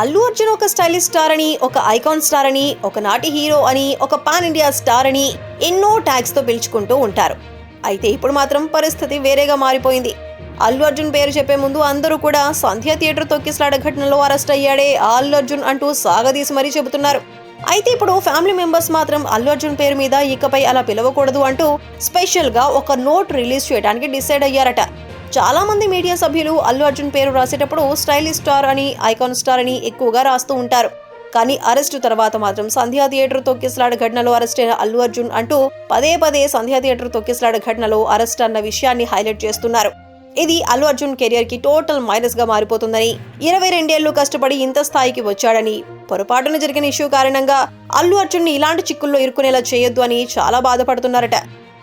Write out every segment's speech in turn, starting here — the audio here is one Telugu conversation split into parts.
అల్లు అర్జున్ ఒక స్టైలిష్ స్టార్ అని ఒక ఐకాన్ స్టార్ అని ఒక నాటి హీరో అని ఒక పాన్ ఇండియా స్టార్ అని ఎన్నో ట్యాగ్స్తో పిలుచుకుంటూ ఉంటారు. అయితే ఇప్పుడు మాత్రం పరిస్థితి వేరేగా మారిపోయింది. అల్లు అర్జున్ పేరు చెప్పే ముందు అందరూ కూడా సంధ్య థియేటర్ తొక్కిసలాడ ఘటనలో అరెస్ట్ అయ్యాడే అల్లు అర్జున్ అంటూ సాగదీసి మరీ చెబుతున్నారు. అయితే ఇప్పుడు ఫ్యామిలీ మెంబర్స్ మాత్రం అల్లు అర్జున్ పేరు మీద ఇకపై అలా పిలవకూడదు అంటూ స్పెషల్గా ఒక నోట్ రిలీజ్ చేయడానికి డిసైడ్ అయ్యారట. చాలా మంది మీడియా సభ్యులు అల్లు అర్జున్ పేరు రాసేటప్పుడు స్టైలిష్ స్టార్ అని ఐకాన్ స్టార్ అని ఎక్కువగా రాస్తూ ఉంటారు. కానీ అరెస్టు తర్వాత మాత్రం సంధ్యా థియేటర్ తొక్కిసలాడ ఘటనలో అరెస్ట్ అయిన అల్లు అర్జున్ అంటూ పదే పదే సంధ్యా థియేటర్ తొక్కిసలాడ ఘటనలో అరెస్ట్ అన్న విషయాన్ని హైలైట్ చేస్తున్నారు. ఇది అల్లు అర్జున్ కెరియర్కి టోటల్ మైనస్గా మారిపోతుందని ఇరవై రెండేళ్ళు కష్టపడి ఇంత స్థాయికి వచ్చాడని పొరపాటున జరిగిన ఇష్యూ కారణంగా అల్లు అర్జున్ని ఇలాంటి చిక్కుల్లో ఇరుకునేలా చేయొద్దు అని చాలా బాధపడుతున్నారట.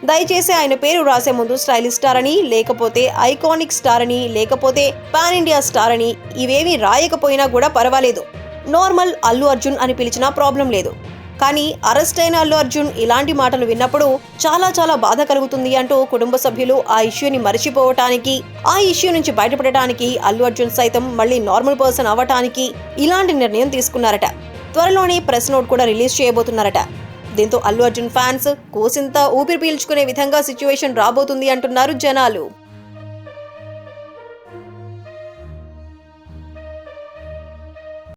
దయచేసి ఆయన పేరు రాసే ముందు స్టైలిష్ స్టార్ అని లేకపోతే ఐకానిక్ స్టార్ అని లేకపోతే పాన్ ఇండియా స్టార్ అని ఇవేమీ రాయకపోయినా కూడా పర్వాలేదు. నార్మల్ అల్లు అర్జున్ అని పిలిచినా ప్రాబ్లం లేదు. కానీ అరెస్ట్ అయిన అల్లు అర్జున్ ఇలాంటి మాటలు విన్నప్పుడు చాలా చాలా బాధ కలుగుతుంది అంటూ కుటుంబ సభ్యులు ఆ ఇష్యూని మర్చిపోవటానికి ఆ ఇష్యూ నుంచి బయటపడటానికి అల్లు అర్జున్ సైతం మళ్ళీ నార్మల్ పర్సన్ అవ్వటానికి ఇలాంటి నిర్ణయం తీసుకున్నారట. త్వరలోనే ప్రెస్ నోట్ కూడా రిలీజ్ చేయబోతున్నారట. దీంతో అల్లు అర్జున్ ఫ్యాన్స్ కోసింత ఊపిరి పీల్చుకునే విధంగా సిచ్యువేషన్ రాబోతుంది అంటున్నారు జనాలు.